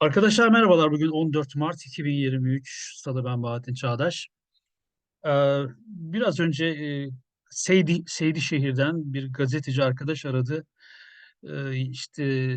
Arkadaşlar merhabalar. Bugün 14 Mart 2023. Salı ben Bahattin Çağdaş. Ee, biraz önce e, Seydi, Seydişehir'den bir gazeteci arkadaş aradı. Ee, işte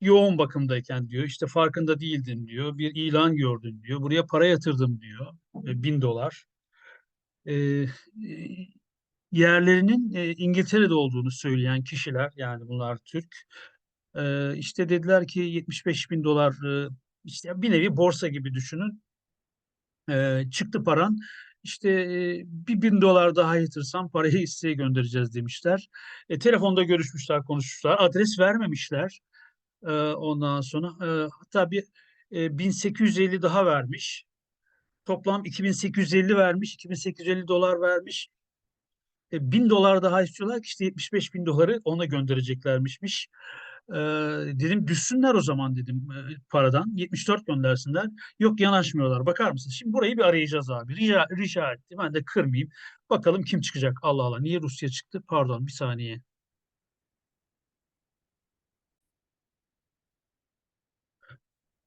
yoğun bakımdayken diyor, işte farkında değildim diyor, bir ilan gördüm diyor, buraya para yatırdım diyor, e, bin dolar. Ee, e, yerlerinin e, İngiltere'de olduğunu söyleyen kişiler, yani bunlar Türk, e, işte dediler ki 75 bin dolar, e, işte bir nevi borsa gibi düşünün. E, çıktı paran. İşte bir bin dolar daha yatırsam parayı size göndereceğiz demişler. E, telefonda görüşmüşler, konuşmuşlar. Adres vermemişler. E, ondan sonra e, hatta bir e, 1850 daha vermiş. Toplam 2850 vermiş. 2850 dolar vermiş. E, 1000 dolar daha istiyorlar ki işte 75 bin doları ona göndereceklermişmiş. E, dedim düşsünler o zaman dedim e, paradan. 74 göndersinler. Yok yanaşmıyorlar. Bakar mısın? Şimdi burayı bir arayacağız abi. Rica, rica ettim. Ben de kırmayayım. Bakalım kim çıkacak? Allah Allah. Niye Rusya çıktı? Pardon bir saniye.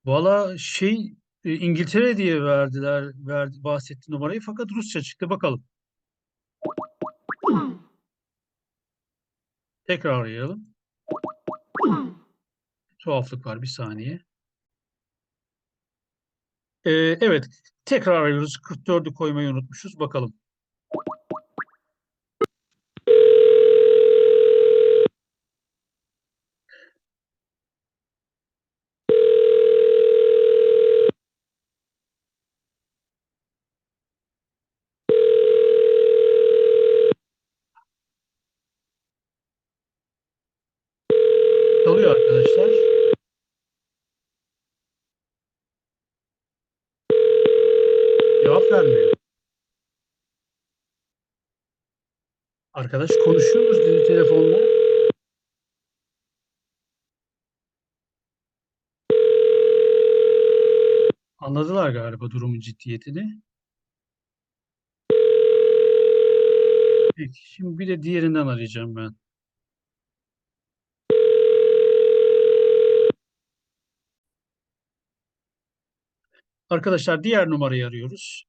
Valla şey e, İngiltere diye verdiler, verdi, bahsetti numarayı fakat Rusya çıktı. Bakalım. Tekrar arayalım. Tuhaflık var bir saniye. Ee, evet tekrar arıyoruz. 44'ü koymayı unutmuşuz. Bakalım. Çalıyor arkadaşlar. Cevap vermiyor. Arkadaş konuşuyoruz dedi telefonla. Anladılar galiba durumun ciddiyetini. Peki, şimdi bir de diğerinden arayacağım ben. Arkadaşlar diğer numarayı arıyoruz.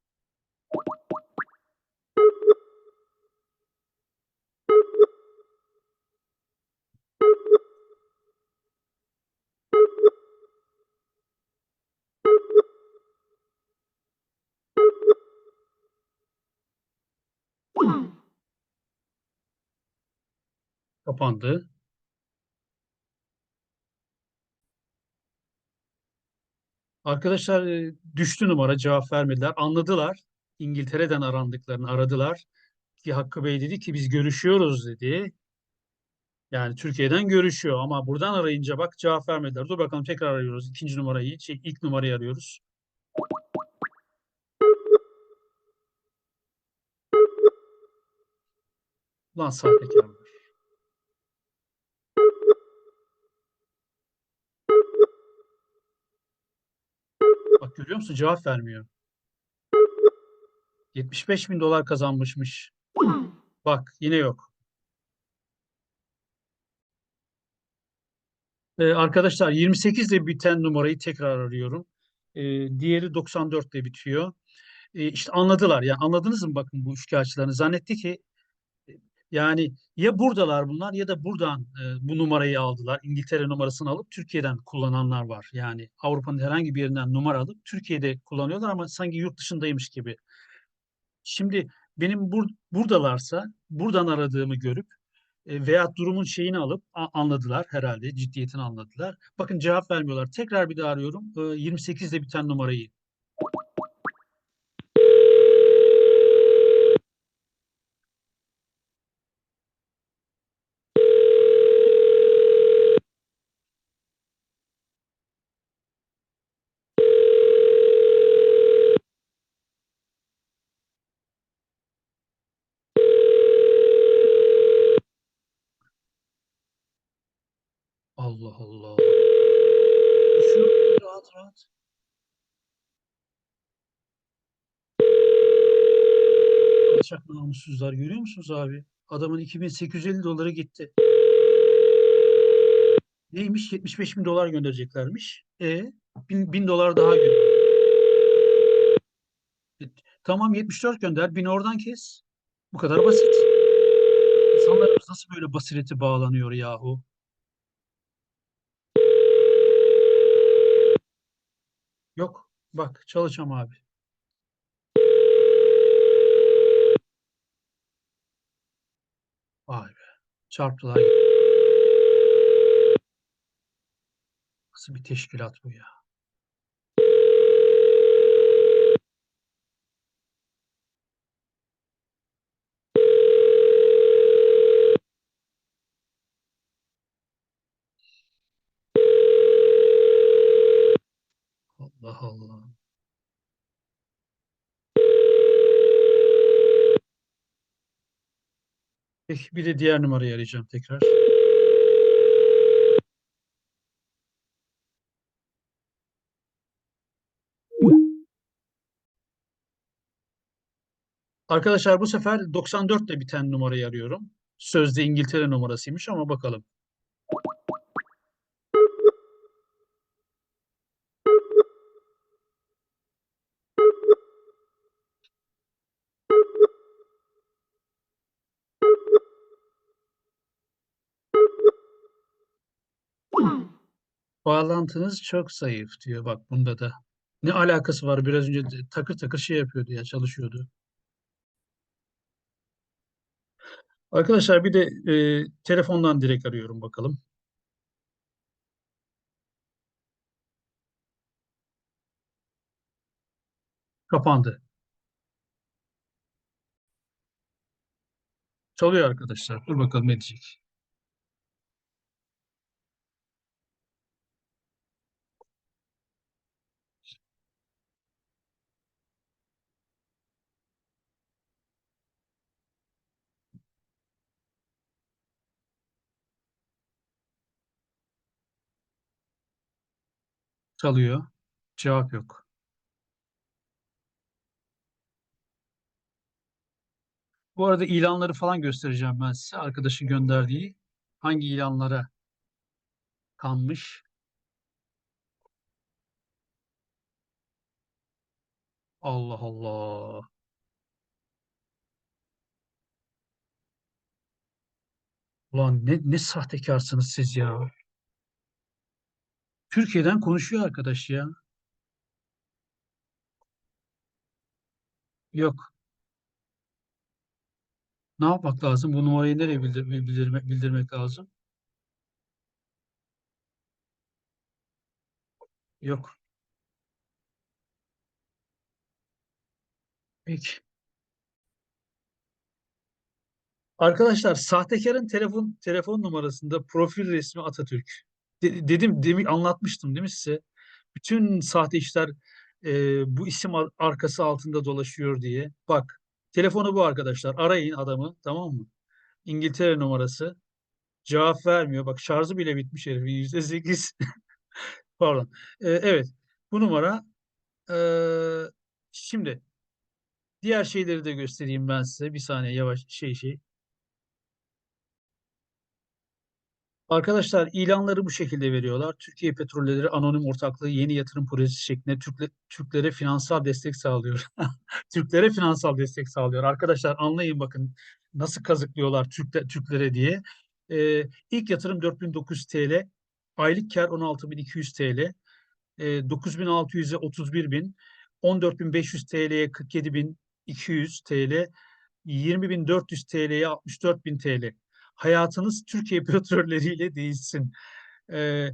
Kapandı. Arkadaşlar e, düştü numara cevap vermediler. Anladılar. İngiltere'den arandıklarını aradılar. Ki Hakkı Bey dedi ki biz görüşüyoruz dedi. Yani Türkiye'den görüşüyor ama buradan arayınca bak cevap vermediler. Dur bakalım tekrar arıyoruz. İkinci numarayı, şey, ilk numarayı arıyoruz. Lan sahtekarlar. Bak görüyor musun? Cevap vermiyor. 75 bin dolar kazanmışmış. Bak yine yok. Ee, arkadaşlar 28 ile biten numarayı tekrar arıyorum. Ee, diğeri 94 ile bitiyor. Ee, işte anladılar. Yani anladınız mı bakın bu üçkağıtçılarını? Zannetti ki yani ya buradalar bunlar ya da buradan e, bu numarayı aldılar. İngiltere numarasını alıp Türkiye'den kullananlar var. Yani Avrupa'nın herhangi bir yerinden numara alıp Türkiye'de kullanıyorlar ama sanki yurt dışındaymış gibi. Şimdi benim bur buradalarsa buradan aradığımı görüp e, veya durumun şeyini alıp anladılar herhalde ciddiyetini anladılar. Bakın cevap vermiyorlar. Tekrar bir daha arıyorum. E, 28 ile biten numarayı. Allah Allah. Şu rahat rahat. Alçak namussuzlar görüyor musunuz abi? Adamın 2850 doları gitti. Neymiş? 75 bin dolar göndereceklermiş. E bin, bin dolar daha gönder. E, Tamam 74 gönder. Bin oradan kes. Bu kadar basit. İnsanlarımız nasıl böyle basireti bağlanıyor yahu? Yok. Bak çalışacağım abi. Çarptılar. Nasıl bir teşkilat bu ya? Allah Allah. Peki bir de diğer numarayı arayacağım tekrar. Arkadaşlar bu sefer 94 ile biten numarayı arıyorum. Sözde İngiltere numarasıymış ama bakalım. Bağlantınız çok zayıf diyor bak bunda da. Ne alakası var? Biraz önce takır takır şey yapıyordu ya çalışıyordu. Arkadaşlar bir de e, telefondan direkt arıyorum bakalım. Kapandı. Çalıyor arkadaşlar. Dur bakalım ne diyecek. Çalıyor. Cevap yok. Bu arada ilanları falan göstereceğim ben size. Arkadaşın gönderdiği hangi ilanlara kanmış. Allah Allah. Ulan ne, ne sahtekarsınız siz ya. Türkiye'den konuşuyor arkadaş ya. Yok. Ne yapmak lazım? Bu numarayı nereye bildir bildirmek, bildirmek lazım? Yok. Peki. Arkadaşlar sahtekarın telefon telefon numarasında profil resmi Atatürk. De- dedim demin anlatmıştım değil mi size? Bütün sahte işler e, bu isim ar- arkası altında dolaşıyor diye. Bak telefonu bu arkadaşlar. Arayın adamı tamam mı? İngiltere numarası. Cevap vermiyor. Bak şarjı bile bitmiş herifin yüzde sekiz. Pardon. E, evet. Bu numara e, şimdi diğer şeyleri de göstereyim ben size. Bir saniye yavaş şey şey. Arkadaşlar ilanları bu şekilde veriyorlar. Türkiye Petrolleri Anonim Ortaklığı yeni yatırım projesi şeklinde Türkle, Türklere finansal destek sağlıyor. Türklere finansal destek sağlıyor. Arkadaşlar anlayın bakın nasıl kazıklıyorlar Türkle, Türklere diye. Ee, ilk yatırım 4900 TL, aylık kar 16200 TL, e, 9600'e 31000, 14500 TL'ye 47200 TL, 20400 TL'ye 64000 TL hayatınız Türkiye petrolleriyle değişsin. Ee,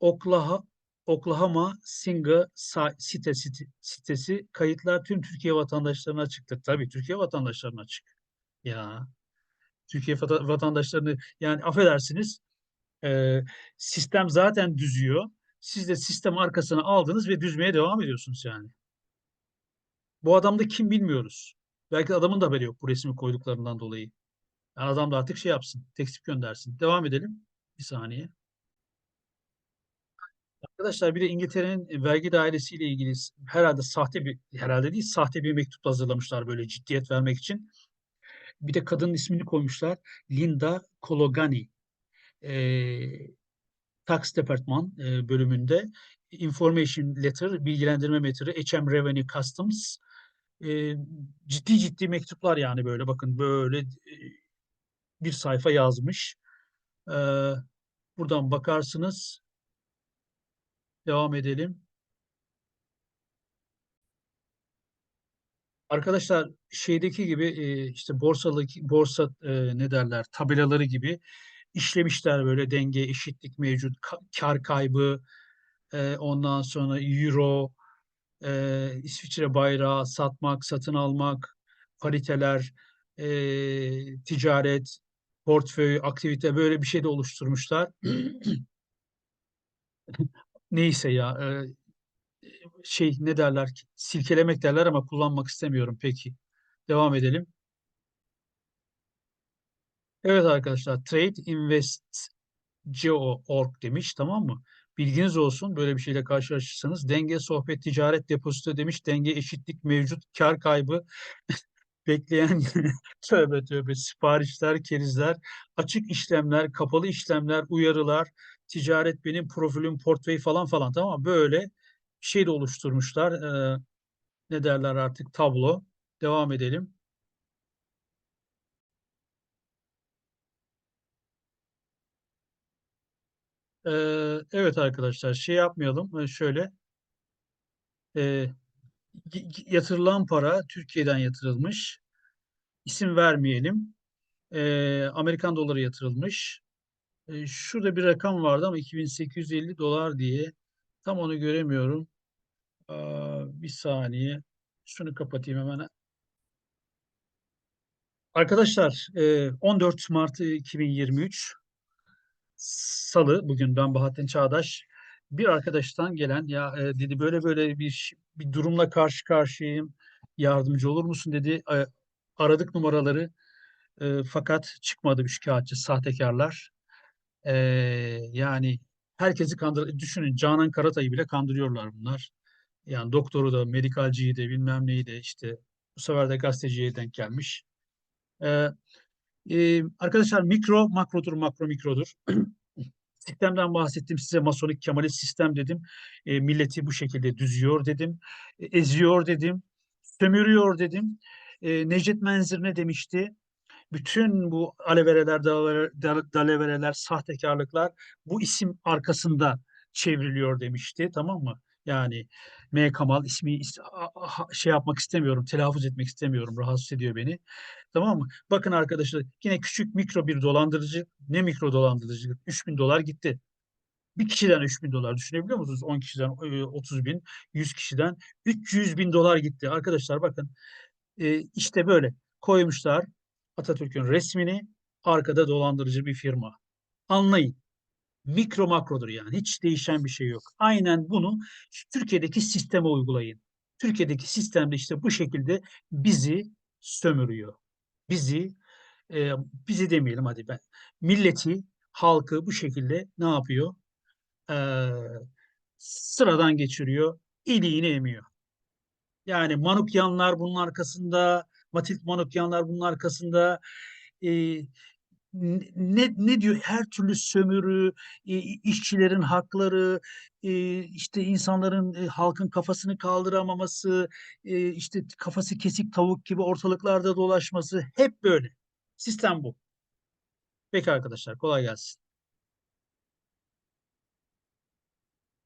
Oklahoma, Oklahoma Singa site, site, sitesi kayıtlar tüm Türkiye vatandaşlarına açıktır. Tabii Türkiye vatandaşlarına açık. Ya Türkiye vatandaşlarını yani affedersiniz e, sistem zaten düzüyor. Siz de sistem arkasına aldınız ve düzmeye devam ediyorsunuz yani. Bu adam da kim bilmiyoruz. Belki adamın da haberi yok bu resmi koyduklarından dolayı. Yani adam da artık şey yapsın, tekstil göndersin. Devam edelim. Bir saniye. Arkadaşlar bir de İngiltere'nin vergi dairesiyle ilgili herhalde sahte bir, herhalde değil sahte bir mektup hazırlamışlar böyle ciddiyet vermek için. Bir de kadının ismini koymuşlar. Linda Cologani. Ee, Tax Department e, bölümünde Information Letter, bilgilendirme metri, HM Revenue Customs e, ciddi ciddi mektuplar yani böyle bakın böyle e, bir sayfa yazmış. E, buradan bakarsınız. Devam edelim. Arkadaşlar şeydeki gibi e, işte borsadaki borsa e, ne derler tabelaları gibi işlemişler böyle denge, eşitlik mevcut, ka- kar kaybı, e, ondan sonra euro, e, İsviçre bayrağı, satmak, satın almak, pariteler, e, ticaret, portföy, aktivite böyle bir şey de oluşturmuşlar. Neyse ya e, şey ne derler silkelemek derler ama kullanmak istemiyorum peki. Devam edelim. Evet arkadaşlar Trade Invest Geo.org demiş tamam mı? Bilginiz olsun böyle bir şeyle karşılaşırsanız denge, sohbet, ticaret, depozito demiş. Denge, eşitlik mevcut, kar kaybı bekleyen tövbe tövbe siparişler, kerizler, açık işlemler, kapalı işlemler, uyarılar, ticaret benim profilim, portföy falan falan tamam mı? Böyle şey de oluşturmuşlar. Ee, ne derler artık tablo. Devam edelim. Ee, evet arkadaşlar şey yapmayalım. Ee, Şöyle e, yatırılan para Türkiye'den yatırılmış. İsim vermeyelim. Ee, Amerikan doları yatırılmış. Ee, şurada bir rakam vardı ama 2850 dolar diye tam onu göremiyorum. Aa, bir saniye. Şunu kapatayım hemen. Arkadaşlar e, 14 Mart 2023 Salı bugün ben Bahattin Çağdaş bir arkadaştan gelen ya e, dedi böyle böyle bir bir durumla karşı karşıyayım yardımcı olur musun? dedi. E, aradık numaraları e, fakat çıkmadı bir şikayetçi sahtekarlar. E, yani herkesi kandır düşünün Canan Karatay'ı bile kandırıyorlar bunlar. Yani doktoru da medikalciyi de bilmem neyi de işte bu sefer de gazeteciye denk gelmiş. E, e, arkadaşlar mikro makrodur makro mikrodur Sistemden bahsettim size masonik Kemalist sistem dedim. E, milleti bu şekilde düzüyor dedim. E, eziyor dedim. Sömürüyor dedim. E, Necdet Menzir ne demişti? Bütün bu alevereler, dalavereler, sahtekarlıklar bu isim arkasında çevriliyor demişti. Tamam mı? Yani M. Kamal ismi şey yapmak istemiyorum, telaffuz etmek istemiyorum. Rahatsız ediyor beni. Tamam mı? Bakın arkadaşlar yine küçük mikro bir dolandırıcı. Ne mikro dolandırıcı? 3000 dolar gitti. Bir kişiden 3000 dolar düşünebiliyor musunuz? 10 kişiden 30 bin, 100 kişiden 300 bin dolar gitti. Arkadaşlar bakın e, işte böyle koymuşlar Atatürk'ün resmini arkada dolandırıcı bir firma. Anlayın. Mikro makrodur yani. Hiç değişen bir şey yok. Aynen bunu Türkiye'deki sisteme uygulayın. Türkiye'deki sistemde işte bu şekilde bizi sömürüyor. Bizi e, bizi demeyelim hadi ben. Milleti, halkı bu şekilde ne yapıyor? E, sıradan geçiriyor. İliğini emiyor. Yani Manukyanlar bunun arkasında, Matilt Manukyanlar bunun arkasında, e, ne, ne diyor her türlü sömürü, işçilerin hakları, işte insanların e, halkın kafasını kaldıramaması, e, işte kafası kesik tavuk gibi ortalıklarda dolaşması hep böyle. Sistem bu. Peki arkadaşlar kolay gelsin.